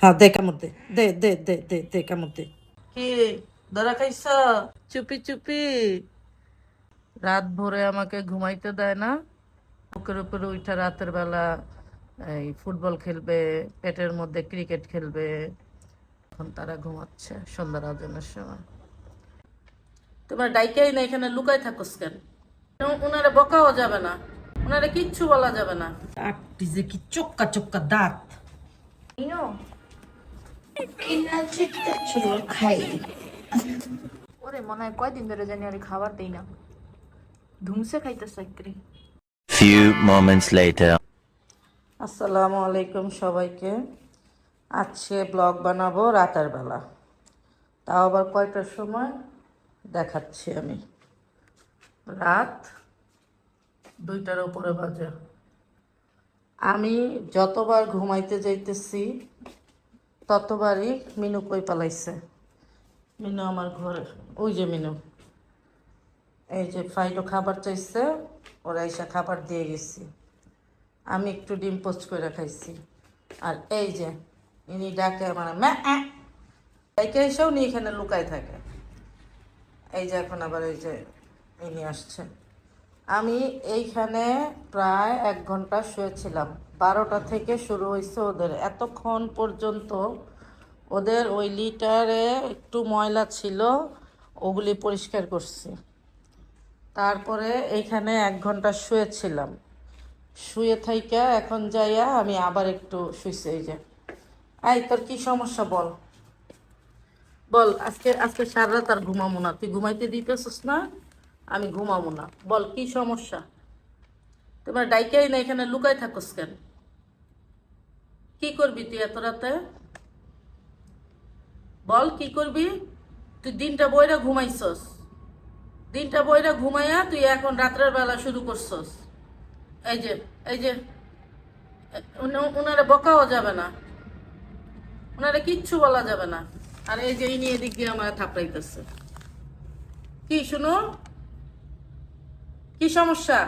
হ্যাঁ দে কামড় দে। দে দে দে দে দে কামড় দে। কি ধরা খাইছ? চুপি চুপি। রাত ভোরে আমাকে ঘুমাইতে দেয় না। বুকের উপরে উঠে রাতের বেলা এই ফুটবল খেলবে পেটের মধ্যে ক্রিকেট খেলবে। এখন তারা ঘুমাচ্ছে সন্ধ্যা রাজনের সময়। তোমার ডাইকাই না এখানে লুকাই থাকোস কেন? ওনারা বকাও যাবে না। ওনারা কিচ্ছু বলা যাবে না। দাঁতটি যে কি চোক্কা চোক্কা দাঁত। ইনো চলো খাই ওরে মনে হয় কয়দিন ধরে জানি আর খাবার দেই না। ধুমসে খাইতেছে একরি Few moments later. আসসালামু আলাইকুম সবাইকে। আজকে ব্লগ বানাবো রাতের বেলা। তাও আবার কয়টার সময়? দেখাচ্ছি আমি। রাত দুইটার উপরে বাজে। আমি যতবার ঘুমাইতে যাইতেছি, ততবারই মিনু কই পালাইছে। মিনু আমার ঘরে, ওই যে মিনু। এই যে ফাইলো খাবার চাইছে, ওরা এসে খাবার দিয়ে গেছি। আমি একটু ডিম পোস্ট করে খাইছি। আর এই যে, ইনি ডাকে আমার ম্যা ডাইকে এসেও নি এখানে লুকায় থাকে। এই যে এখন আবার এই যে ইনি আসছে। আমি এইখানে প্রায় এক ঘণ্টা শুয়েছিলাম। বারোটা থেকে শুরু হয়েছে ওদের। এতক্ষণ পর্যন্ত ওদের ওই লিটারে একটু ময়লা ছিল, ওগুলি পরিষ্কার করছি। তারপরে এইখানে এক ঘণ্টা শুয়েছিলাম। শুয়ে থাইকা এখন যাইয়া আমি আবার একটু শুইছি এই যে। এই, তোর কি সমস্যা বল? বল, আজকে আজকে সারা রাত আর ঘুমাবো না। তুই ঘুমাইতে দিতেছিস না? আমি ঘুমাবো না। বল, কি সমস্যা? তোমার ডাইকাই না এখানে লুকাই থাকোস কেন? কি করবি তুই এত রাতে? বল, কি করবি? তুই দিনটা বইরা ঘুমাইছস। দিনটা বইরা ঘুমাইয়া তুই এখন রাত্রের বেলা শুরু করছস। এই যে এই যে উনারা বকাও যাবে না। ওনারা কিচ্ছু বলা যাবে না। আর এই যে ইনি এদিক দিয়ে আমার থাপড়াইতেছে। কি শুনো? কি সমস্যা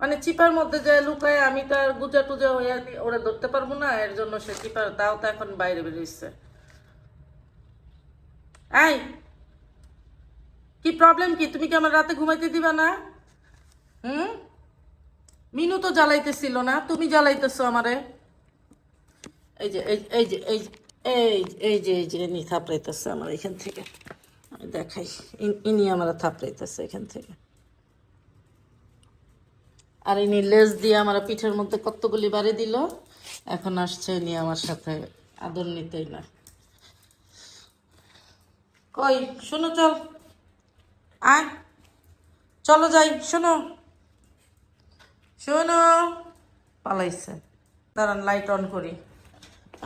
মানে চিপার মধ্যে যায় লুকায় আমি তো আর গুজা টুজা হইয়া নি- ওরা ধরতে পারব না এর জন্য সে চিপার তাও তো এখন বাইরে বেরিয়েছে এই কি প্রবলেম কি তুমি কি আমার রাতে ঘুমাইতে দিবা না হুম মিনু তো জ্বালাইতেছিল না তুমি জ্বালাইতেছো আমারে এই যে এই এই যে এই যে- এই যে এই যে ইনি থাপড়াইতেছে আমার এখান থেকে দেখাই। ইনি আমার থাপড়াইতেছে এখান থেকে। আর ইনি লেজ দিয়ে আমার পিঠের মধ্যে কতগুলি বাড়ি দিল, এখন আসছে ইনি আমার সাথে আদর নিতেই না। কই, শোনো, চল। আয়। চলো যাই, শোনো। শোনো। পালাইছে। দাঁড়ান লাইট অন করি।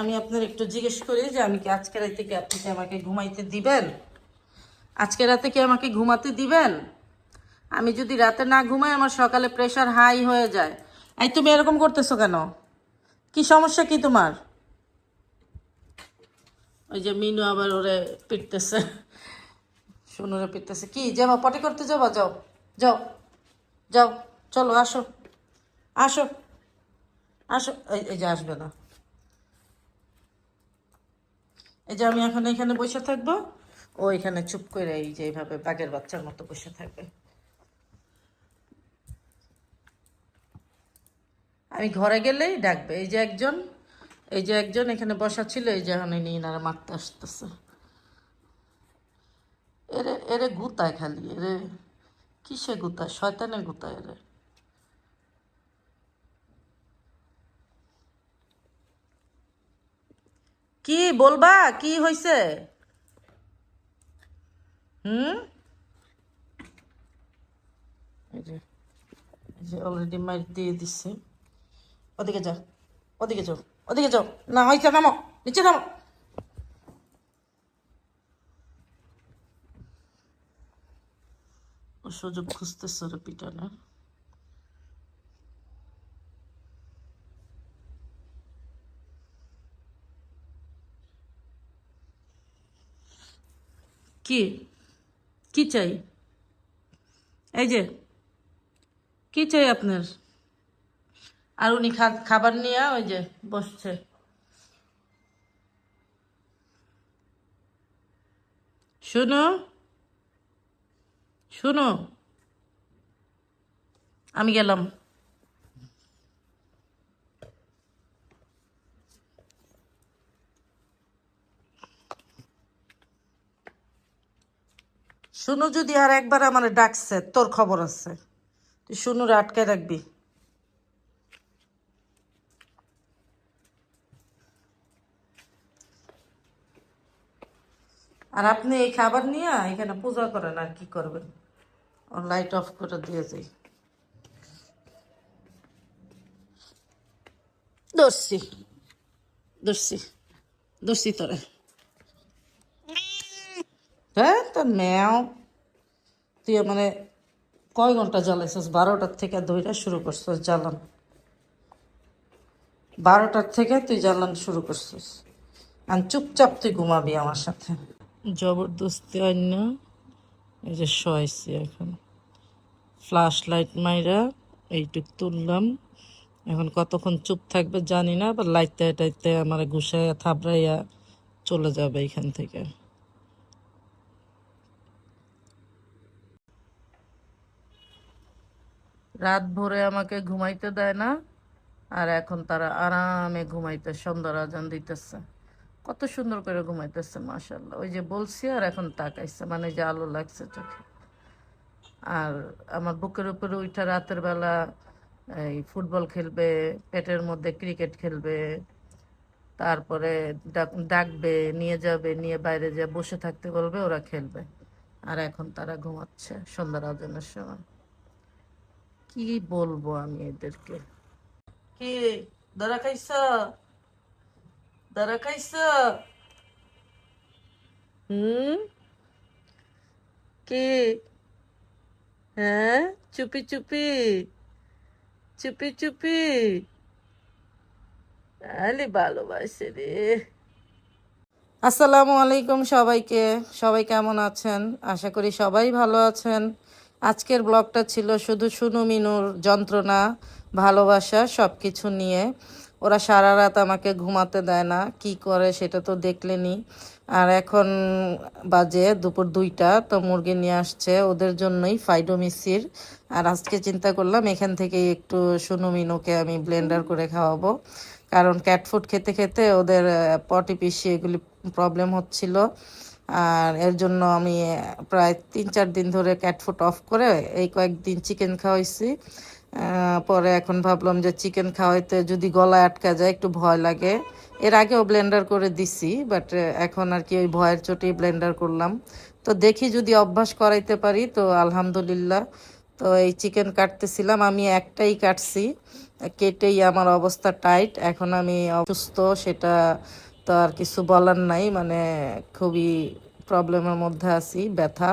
আমি আপনার একটু জিজ্ঞেস করি যে আমি কি আজকে রাতে কি আপনি কি আমাকে ঘুমাইতে দিবেন? আজকে রাতে কি আমাকে ঘুমাতে দিবেন? আমি যদি রাতে না ঘুমাই, আমার সকালে প্রেশার হাই হয়ে যায়। এই তুমি এরকম করতেছো কেন? কি সমস্যা কি তোমার? ওই যে মিনু আবার ওরে পিটতেছে। সোনুরে পিটতেছে। কি? যাবা পটি করতে যাবা যাও। যাও। যাও, চলো, আসো। আসো। আসো। এই যে আসবে না। এই যে আমি এখন এখানে বসে থাকব। ও এখানে চুপ করে এই যে এইভাবে বাঘের বাচ্চার মতো বসে থাকবে। আমি ঘরে গেলেই ডাকবে। এই যে একজন, এই যে একজন এখানে বসা ছিল, এই যে এখন নিয়ে এনারা মারতে আসতেছে। এরে এরে গুতায় খালি, এরে। কিসে গুতায়? শয়তানে গুতায় এরে। কি বলবা? কি হয়েছে হুম এই যে অলরেডি মাইর দিয়ে দিচ্ছে ওদিকে যাও ওদিকে যাও ওদিকে যাও। না হয়েছে নামো নিচে নামো। সুযোগ খুঁজতেছে রে পিটানের কি? কি চাই? এই যে, কি চাই আপনার? আর উনি খাবার নিয়ে ওই যে বসছে। শুনো শুনো। আমি গেলাম। শুনু যদি আর একবার আমার ডাকছে, তোর খবর আছে। তুই শুনুর আটকে রাখবি। আর আপনি এই খাবার নিয়ে এখানে পূজা করেন আর কি করবেন? লাইট অফ করে দিয়ে যাই। দর্শি দর্শি দর্শি তোরে। হ্যাঁ তোর ম্যাও তুই মানে কয় ঘণ্টা জ্বালাইছিস? বারোটার থেকে দইটা শুরু করছিস জ্বালান। বারোটার থেকে তুই জ্বালান শুরু করছিস। আর চুপচাপ তুই ঘুমাবি আমার সাথে। জবরদস্তি অন্য এই যে শোয়াইছি এখন। ফ্ল্যাশ লাইট মাইরা এইটুক তুললাম। এখন কতক্ষণ চুপ থাকবে জানি না বা লাইটতে টাইতে আমার ঘুষাইয়া থাবড়াইয়া চলে যাবে এখান থেকে। রাত ভোরে আমাকে ঘুমাইতে দেয় না, আর এখন তারা আরামে ঘুমাইতে সন্ধ্যার আজান দিতেছে। কত সুন্দর করে ঘুমাইতেছে মাশাল্লাহ ওই যে বলছি আর এখন তাকাইছে মানে যে আলো লাগছে চোখে। আর আমার বুকের উপরে উঠা রাতের বেলা এই ফুটবল খেলবে, পেটের মধ্যে ক্রিকেট খেলবে, তারপরে ডাক- ডাকবে, নিয়ে যাবে, নিয়ে বাইরে যা বসে থাকতে বলবে, ওরা খেলবে। আর এখন তারা ঘুমাচ্ছে সন্ধ্যার আজানের সময়। কি বলব আমি এদেরকে? কি? দাঁড়া খাইছ দাঁড়া খাইছ হুম? কি? হ্যাঁ? চুপি চুপি। চুপি চুপি। আলে ভালোবাসে রে। আসসালামু আলাইকুম সবাইকে। সবাই কেমন আছেন? আশা করি সবাই ভালো আছেন। আজকের ব্লগটা ছিল শুধু শুনু মিনুর যন্ত্রণা, ভালোবাসা সব কিছু নিয়ে। ওরা সারা রাত আমাকে ঘুমাতে দেয় না, কি করে সেটা তো দেখলেনি। আর এখন বাজে দুপুর দুইটা, তো মুরগি নিয়ে আসছে ওদের জন্যই ফাইডোমিসির। আর আজকে চিন্তা করলাম এখান থেকে একটু শুনু মিনুকে আমি ব্লেন্ডার করে খাওয়াবো। কারণ ক্যাট ফুড খেতে খেতে ওদের পটি পিসি এগুলি প্রবলেম হচ্ছিল। আর এর জন্য আমি প্রায় তিন চার দিন ধরে ক্যাট ফুড অফ করে এই কয়েকদিন চিকেন খাওয়াইছি। পরে এখন ভাবলাম যে চিকেন খাওয়াইতে যদি গলায় আটকা যায়, একটু ভয় লাগে। এর আগেও ব্লেন্ডার করে দিছি বাট এখন আর কি ওই ভয়ের চোটেই ব্লেন্ডার করলাম। তো দেখি যদি অভ্যাস করাইতে পারি, তো আলহামদুলিল্লাহ। তো এই চিকেন কাটতেছিলাম, আমি একটাই কাটছি। কেটেই আমার অবস্থা টাইট এখন আমি অসুস্থ, সেটা তো আর কিছু বলার নাই মানে খুবই প্রবলেমের মধ্যে আছি, ব্যথা।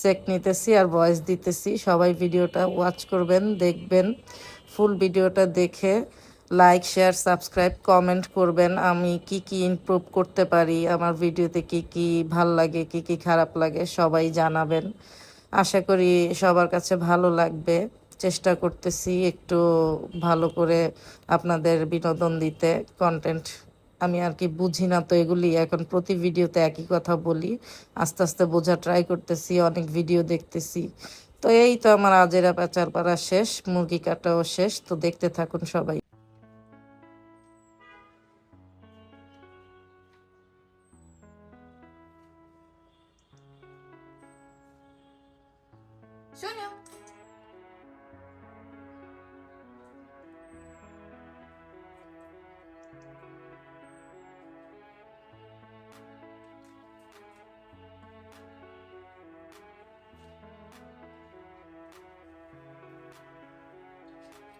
সেক নিতেছি আর ভয়েস দিতেছি। সবাই ভিডিওটা ওয়াচ করবেন, দেখবেন। ফুল ভিডিওটা দেখে লাইক শেয়ার সাবস্ক্রাইব কমেন্ট করবেন। আমি কি কি ইমপ্রুভ করতে পারি, আমার ভিডিওতে কি কি ভালো লাগে, কি কি খারাপ লাগে, সবাই জানাবেন। আশা করি সবার কাছে ভালো লাগবে। চেষ্টা করতেছি একটু ভালো করে আপনাদের বিনোদন দিতে কন্টেন্ট আমি আর কি বুঝি না, তো এগুলি এখন প্রতি ভিডিওতে একই কথা বলি। আস্তে আস্তে বোঝা ট্রাই করতেছি, অনেক ভিডিও দেখতেছি। তো এই তো আমার আজেরা পেঁচার পাড়া শেষ, মুরগি কাটাও শেষ, তো দেখতে থাকুন সবাই।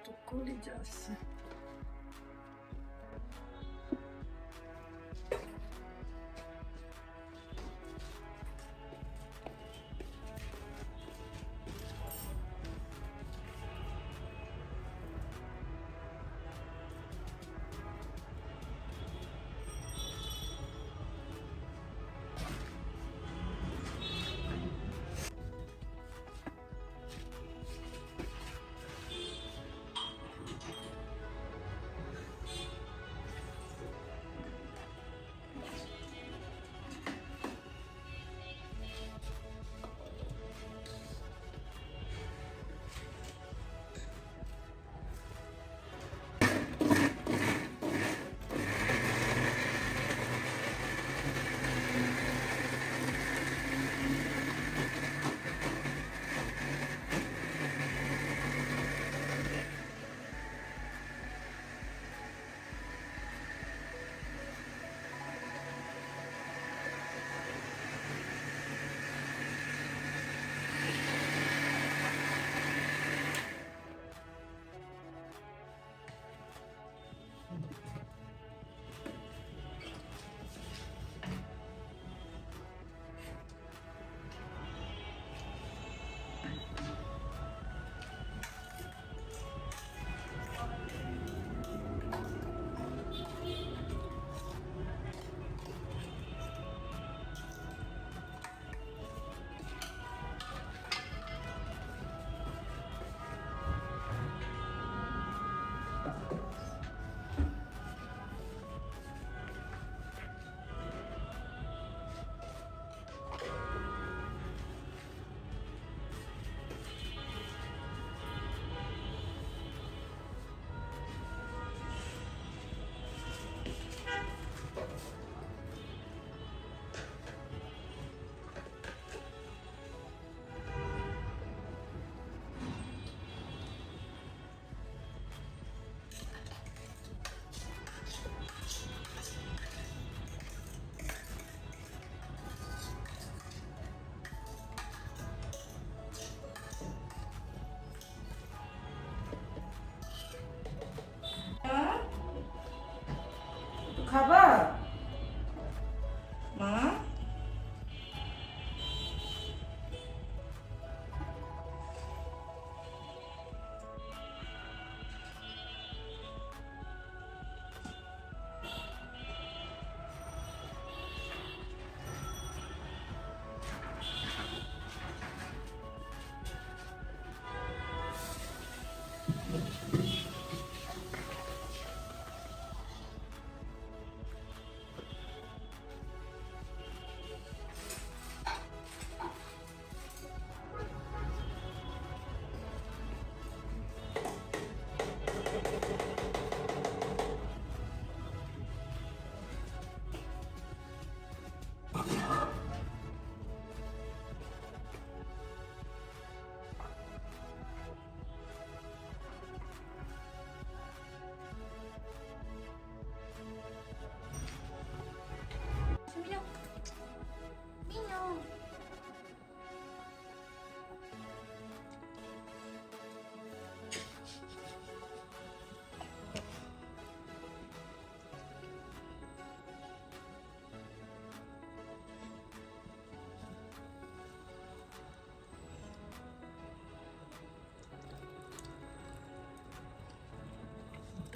તો ખુલી જશે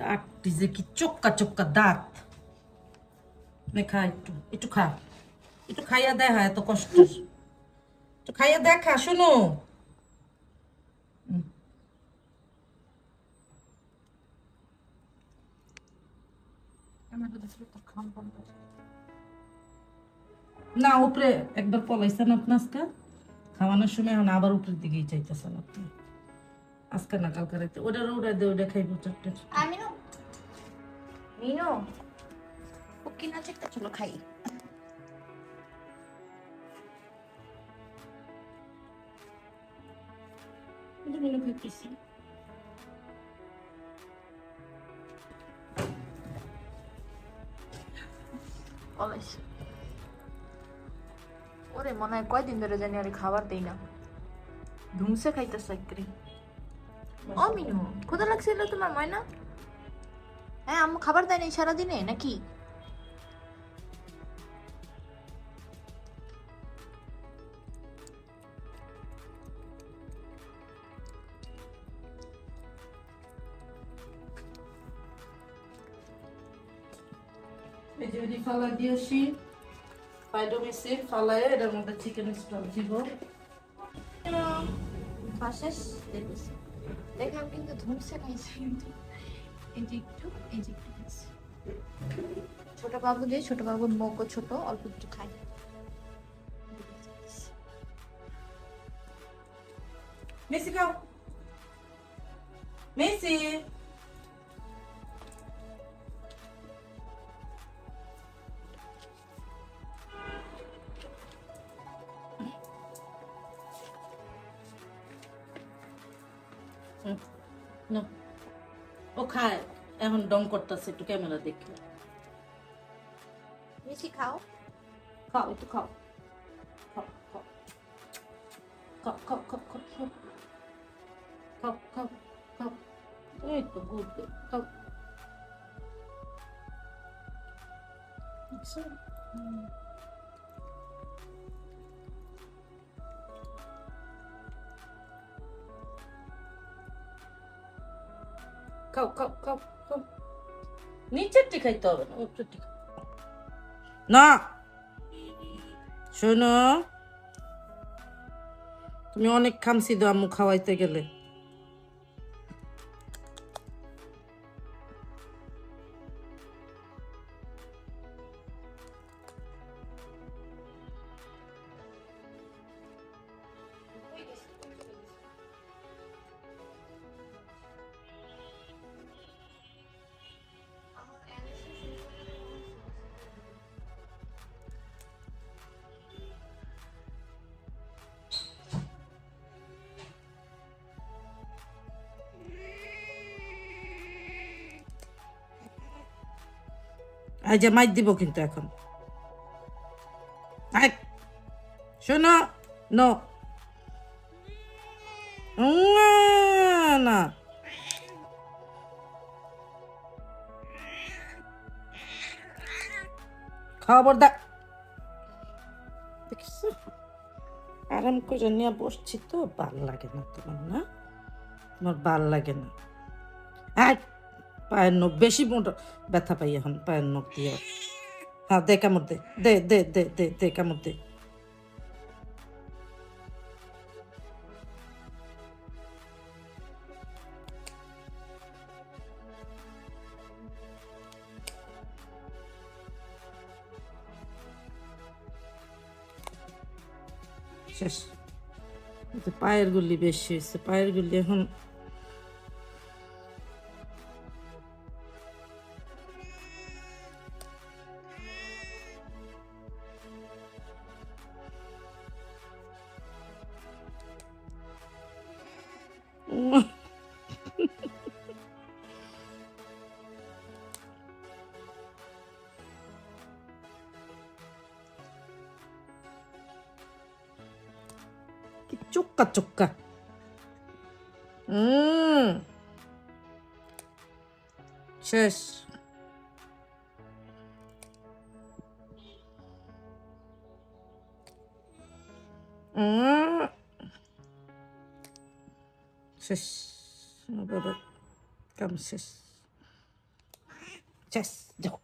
কাটটি যে কি চোক্কা চোক্কা দাঁত? খা একটু একটু খা। একটু খাইয়া দেখা এত কষ্ট। একটু খাইয়া দেখা শোনো। না উপরে একবার পলাইছেন আপনি আজকে? খাওয়ানোর সময় এখন আবার উপরের দিকেই চাইতেছেন আপনি। আজকে না কালকে রাতে ওটা ওটা দিয়ে ওটা খাইবো চারটে মিনো ওকে না চেকটা চলো খাই। মনে খাইতেছি। ওরে মনে হয় কয়দিন ধরে জানি আর খাবার দেই না। ধুমসে খাইতেছে একরি। ও মিনু ক্ষুদা লাগছিল তোমার ময়না? হ্যাঁ আম্মু খাবার দেয়নি সারাদিনে নাকি? ফালা দিয়েছি পাইডোমিসি ফালায় এটার মধ্যে চিকেন স্টক দিব। দেখেছি। দেখলাম কিন্তু ধুমসে খাইছে কিন্তু ছোট বাবু যে ছোট বাবুর মুখও ছোট অল্প একটু খাই। মেসি খাও। মেসি! এখন ডং করতেছে একটু ক্যামেরা দেখে মিষ্টি খাও খাও একটু খাও খাও খাও খাও খাও খাও খাও খাও খাও খাও খাও এই তো গুড খাও আচ্ছা হুম। খাও খাও খাও খাও নিচেরটি খাইতে হবে না উচ্চটি না। শোনো তুমি অনেক খামছি দাম আম্মু খাওয়াইতে গেলে। এই যে মাইর দিব কিন্তু এখন। শোনো, নো। না। খবরদার। দেখছ? আরাম করে নিয়ে বসছি তো, ভালো লাগে না তোমার না? তোমার ভালো লাগে না। আয় পায়ের নখ বেশি মোটা ব্যথা পাই এখন পায়ের নখ দিয়ে। হ্যাঁ দে কামড় দে দে দে দে দে দে কামড় দে। শেষ। পায়ের গুলি বেশি হয়েছে, পায়ের গুলি এখন কি চুক্কা চুক্কা হুম শেষ উম, শেষ ও বাবা কাম শেষ শেষ যাও